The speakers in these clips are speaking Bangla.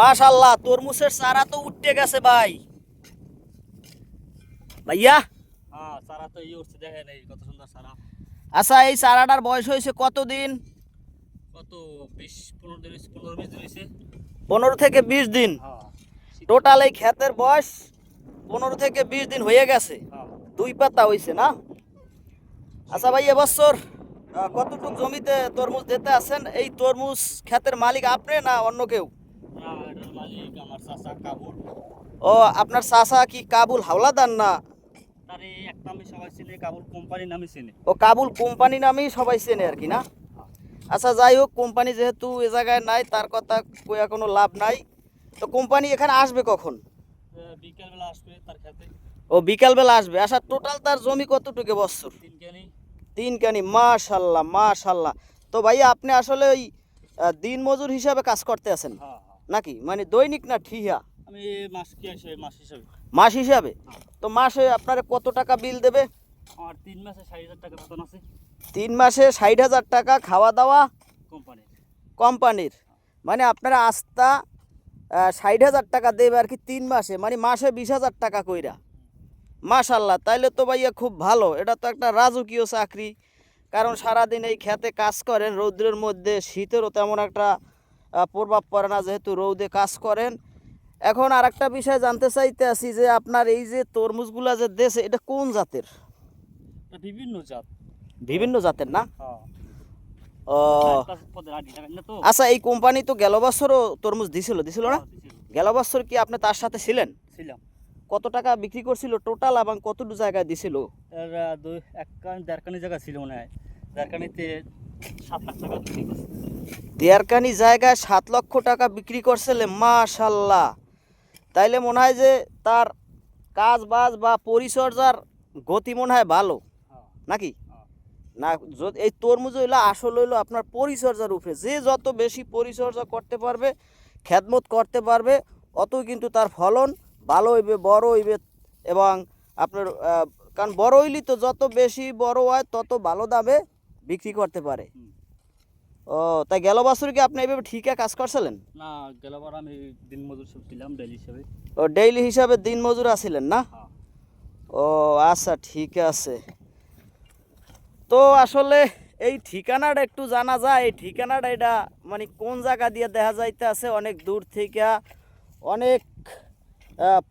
মাশাল্লাহ তরমুজের চারা তো উঠতে গেছে ভাই। ভাইয়া? হ্যাঁ সারা তো উঠছে দেখেন এই কত সুন্দর সারা আচ্ছা এই চারাটার বয়স হয়েছে কতদিন? কত বিশ পনেরো দিন পনেরো বিশ দিন হয়েছে। পনেরো থেকে বিশ দিন? হ্যাঁ টোটাল এই ক্ষেতের বয়স পনেরো থেকে বিশ দিন হয়ে গেছে। হ্যাঁ। দুই পাতা হয়েছে না? আচ্ছা ভাই এবছর কতটুক জমিতে তরমুজ দিতে আছেন? এই তরমুজ ক্ষেতের মালিক আপনি না অন্য কেউ না এটার মালিক আমার চাচা কাবুল ও আপনার চাচা কি কাবুল হাওলাদার না? ও কাবুল কোম্পানি নামেই সবাই চেনে আর কি না? আচ্ছা যাই হোক কোম্পানি যেহেতু এ জায়গায় নাই তার কথা কইয়া কোনো লাভ নাই। তো কোম্পানি এখানে আসবে কখন? বিকেলবেলা আসবে তার খেতে। ও বিকালবেলা আসবে। আচ্ছা টোটাল তার জমি কতটুকু বছর? তিন কেনি। মাশাল্লাহ মাশাল্লাহ। তো ভাইয়া আপনি আসলে ওই দিন মজুর হিসাবে কাজ করতে আছেন? হ্যাঁ। নাকি? মানে দৈনিক না ঠিয়া? আমি মাস কি মাস হিসাবে। মাস হিসাবে? তো মাসে আপনারা কত টাকা বিল দেবে? আমার তিন মাসে ষাট হাজার টাকা বেতন আছে। তিন মাসে ষাট হাজার টাকা খাওয়া দাওয়া কোম্পানির। কোম্পানির। মানে আপনারা আস্তা ষাট হাজার টাকা দেবে আর কি তিন মাসে। মানে মাসে বিশ হাজার টাকা কইরা। মাশাল্লাহ তাইলে তো ভাইয়া খুব ভালো। এটা তো একটা রাজকীয় চাকরি। কারণ সারাদিন এই খেতে কাজ করেন রৌদ্রের মধ্যে শীতেরও তেমন একটা প্রভাব পড়ে না যেহেতু রৌদে কাজ করেন। এখন আর একটা বিষয় জানতে চাইতে আছি যে আপনার এই যে তরমুজগুলা যে দেশে এটা কোন জাতের? বিভিন্ন জাত। বিভিন্ন জাতের না? হ্যাঁ। আচ্ছা এই কোম্পানি তো গেল বছরও তরমুজ দিছিল দিছিল না? হ্যাঁ, গেল বছর কি আপনি তার সাথে ছিলেন? ছিলাম। কত টাকা বিক্রি করছিল টোটাল এবং কতটুকু জায়গায় দিছিল? এক কান দেড় কানি জায়গা ছিল মনে হয়। দেড় কানিতে দেয়ারকানি জায়গায় সাত লক্ষ টাকা বিক্রি করছিলে মাশাল্লাহ। তাইলে মনে হয় যে তার কাজ বাজ বা পরিচর্যার গতি মনে হয় ভালো হ্যাঁ। নাকি? হ্যাঁ। না যদি এই তরমুজ হইল আসল হইল আপনার পরিচর্যার উপরে যে যত বেশি পরিচর্যা করতে পারবে খেদমত করতে পারবে অতই কিন্তু তার ফলন ভালো হইবে বড় হইবে এবং আপনার কারণ বড় হইলি তো যত বেশি বড় হয় তত ভালো দামে বিক্রি করতে পারে। ও তাই গেল বছর কি আপনি এইভাবে ঠিকা কাজ করছিলেন? না গেলবার আমি দিন মজুর সব ছিলাম ডেলি হিসাবে। ও ডেইলি হিসাবে দিন মজুর আছিলেন না? হ্যাঁ। ও আচ্ছা ঠিক আছে। তো আসলে এই ঠিকানাটা একটু জানা যায়। এই ঠিকানাটা এটা মানে কোন জায়গা দিয়ে দেখা যাইতে আছে? অনেক দূর থেকে অনেক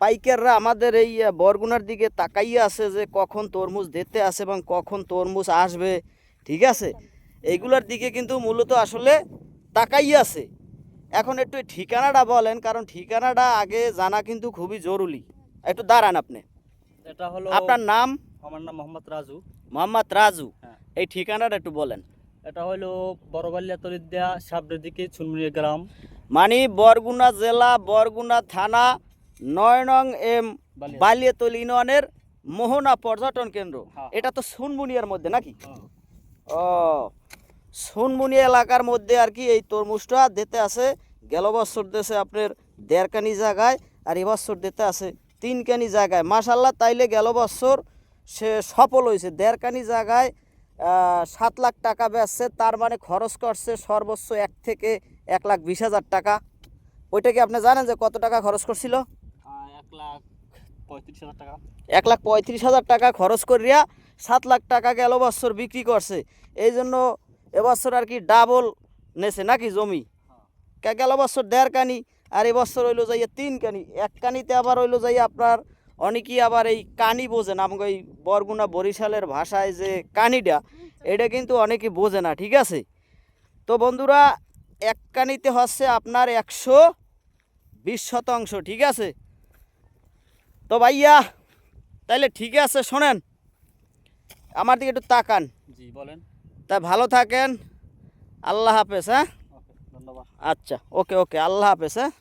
পাইকাররা আমাদের এই বরগুনার দিকে তাকাইয়া আছে যে কখন তরমুজ দিতে আসে এবং কখন তরমুজ আসবে। ঠিক আছে? এইগুলার দিকে কিন্তু মূলত আসলে তাকাইয়ে আছে। এখন একটু ঠিকানাটা বলেন কারণ ঠিকানাটা আগে জানা কিন্তু খুবই জরুরি। একটু দাঁড়ান আপনি। এটা হলো আপনার নাম? আমার নাম মোহাম্মদ রাজু। মোহাম্মদ রাজু। হ্যাঁ। এই ঠিকানাটা একটু বলেন। এটা হলো বড়বালিয়া তলিদ্যা সাবরের দিকে চুনমুড়িয়া গ্রাম। মানে বরগুনা জেলা বরগুনা থানা নয় নং এম বালিয়া। বালিয়াতল ইউনিয়নের মোহনা পর্যটন কেন্দ্র। হ্যাঁ। এটা তো সুনমুনিয়ার মধ্যে নাকি? হ্যাঁ। ও সুনমুনিয়া এলাকার মধ্যে আর কি এই তরমুজটা দিতে আছে গেল বছর দেশে আপনার দেড়কানি জায়গায় আর এবছর দিতে আছে তিনকানি জায়গায়। মাশাল্লাহ তাইলে গেল বছর সে সফল হয়েছে। দেড়কানি জায়গায় সাত লাখ টাকা বেচছে তার মানে খরচ করছে সর্বোচ্চ এক থেকে এক লাখ বিশ হাজার টাকা। ওইটা কি আপনি জানেন যে কত টাকা খরচ করছিল? এক লাখ পঁয়ত্রিশ হাজার টাকা। এক লাখ পঁয়ত্রিশ হাজার টাকা খরচ করিয়া সাত লাখ টাকা গেল বছর বিক্রি করছে। এই জন্য এবছর আর কি ডাবল নেছে নাকি জমি? গেল বছর দেড় কানি, আর এবছর হইল যাইয়া তিন কানি। এক কানিতে আবার হইল যাইয়া আপনার অনেকেই আবার এই কানি বোঝে না, আমাকে এই বরগুনা বরিশালের ভাষায় যে কানিটা, এটা কিন্তু অনেকে বোঝে না, ঠিক আছে? তো বন্ধুরা, এক কানিতে হচ্ছে আপনার একশো বিশ শতাংশ, ঠিক আছে? তো ভাইয়া, তাইলে ঠিক আছে, শোনেন। আমার দিকে একটু তাকান। জি বলেন। তা ভালো থাকেন। আল্লাহ হাফেজ হ্যাঁ? ধন্যবাদ। আচ্ছা ওকে ওকে আল্লাহ হাফেজ হ্যাঁ?